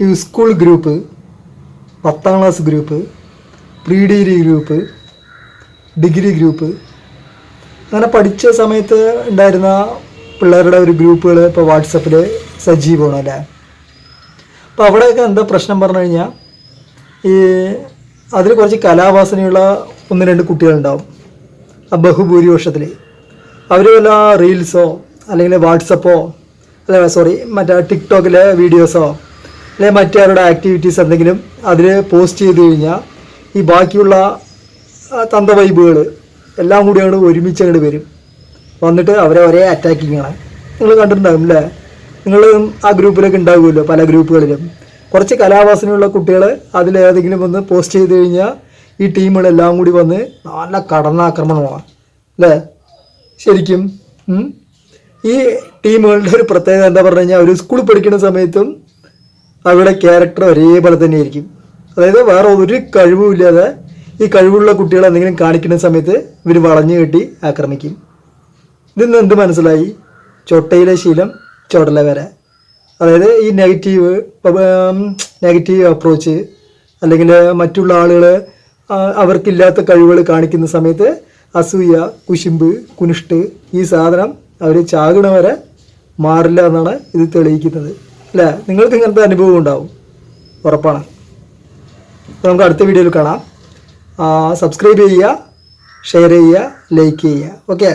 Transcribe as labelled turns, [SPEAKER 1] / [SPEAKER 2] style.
[SPEAKER 1] ഈ school group പത്താം class group pre degree group degree group അങ്ങനെ പഠിച്ച സമയത്ത് ഉണ്ടായിരുന്ന പിള്ളേരുടെ ഒരു ഗ്രൂപ്പുകൾ ഇപ്പോൾ വാട്സപ്പിൽ സജീവമാണ് അല്ലേ? അപ്പോൾ അവിടെയൊക്കെ എന്താ പ്രശ്നം പറഞ്ഞു കഴിഞ്ഞാൽ ഈ അതിൽ കുറച്ച് കലാവാസനയുള്ള ഒന്ന് രണ്ട് കുട്ടികളുണ്ടാവും. ആ ബഹുഭൂരിപക്ഷത്തിൽ അവർ വല്ല റീൽസോ അല്ലെങ്കിൽ വാട്സപ്പോ അല്ല സോറി മറ്റേ ടിക്ടോക്കിലെ വീഡിയോസോ അല്ലെങ്കിൽ മറ്റാരുടെ ആക്ടിവിറ്റീസ് എന്തെങ്കിലും അതിൽ പോസ്റ്റ് ചെയ്ത് കഴിഞ്ഞാൽ ഈ ബാക്കിയുള്ള തന്ത വൈബുകൾ എല്ലാം കൂടിയാണ് ഒരുമിച്ച് അങ്ങോട്ട് വരും. വന്നിട്ട് അവരെ ഒരേ അറ്റാക്കിങ് ആണ് നിങ്ങൾ കണ്ടിട്ടുണ്ടാകും അല്ലേ? നിങ്ങൾ ആ ഗ്രൂപ്പിലൊക്കെ ഉണ്ടാകുമല്ലോ പല ഗ്രൂപ്പുകളിലും കുറച്ച് കലാവാസനയുള്ള കുട്ടികൾ അതിലേതെങ്കിലും ഒന്ന് പോസ്റ്റ് ചെയ്ത് കഴിഞ്ഞാൽ ഈ ടീമുകളെല്ലാം കൂടി വന്ന് നല്ല കടന്നാക്രമണമാണ്. അല്ലേ? ശരിക്കും ഈ ടീമുകളുടെ ഒരു പ്രത്യേകത എന്താ പറഞ്ഞു കഴിഞ്ഞാൽ ഒരു സ്കൂളിൽ പഠിക്കുന്ന സമയത്തും അവരുടെ ക്യാരക്ടർ ഒരേപോലെ തന്നെ ആയിരിക്കും. അതായത് വേറെ ഒരു കഴിവും ഇല്ലാതെ ഈ കഴിവുള്ള കുട്ടികളെ എന്തെങ്കിലും കാണിക്കുന്ന സമയത്ത് ഇവർ വളഞ്ഞു കെട്ടി ആക്രമിക്കും. ഇതിന്ന് എന്ത് മനസ്സിലായി? ചൊട്ടയിലെ ശീലം ചുടല വരെ. അതായത് ഈ നെഗറ്റീവ് നെഗറ്റീവ് അപ്രോച്ച് അല്ലെങ്കിൽ മറ്റുള്ള ആളുകൾ അവർക്കില്ലാത്ത കഴിവുകൾ കാണിക്കുന്ന സമയത്ത് അസൂയ കുശുമ്പ് കുനിഷ്ട് ഈ സാധനം അവർ ചാകണ വരെ മാറില്ല എന്നാണ് ഇത് തെളിയിക്കുന്നത്. അല്ലേ നിങ്ങൾക്ക് ഇങ്ങനത്തെ അനുഭവം ഉണ്ടാവും. ഉറപ്പാണ്. അപ്പോൾ നമുക്ക് അടുത്ത വീഡിയോയിൽ കാണാം. സബ്സ്ക്രൈബ് ചെയ്യുക ഷെയർ ചെയ്യുക ലൈക്ക് ചെയ്യുക. ഓക്കെ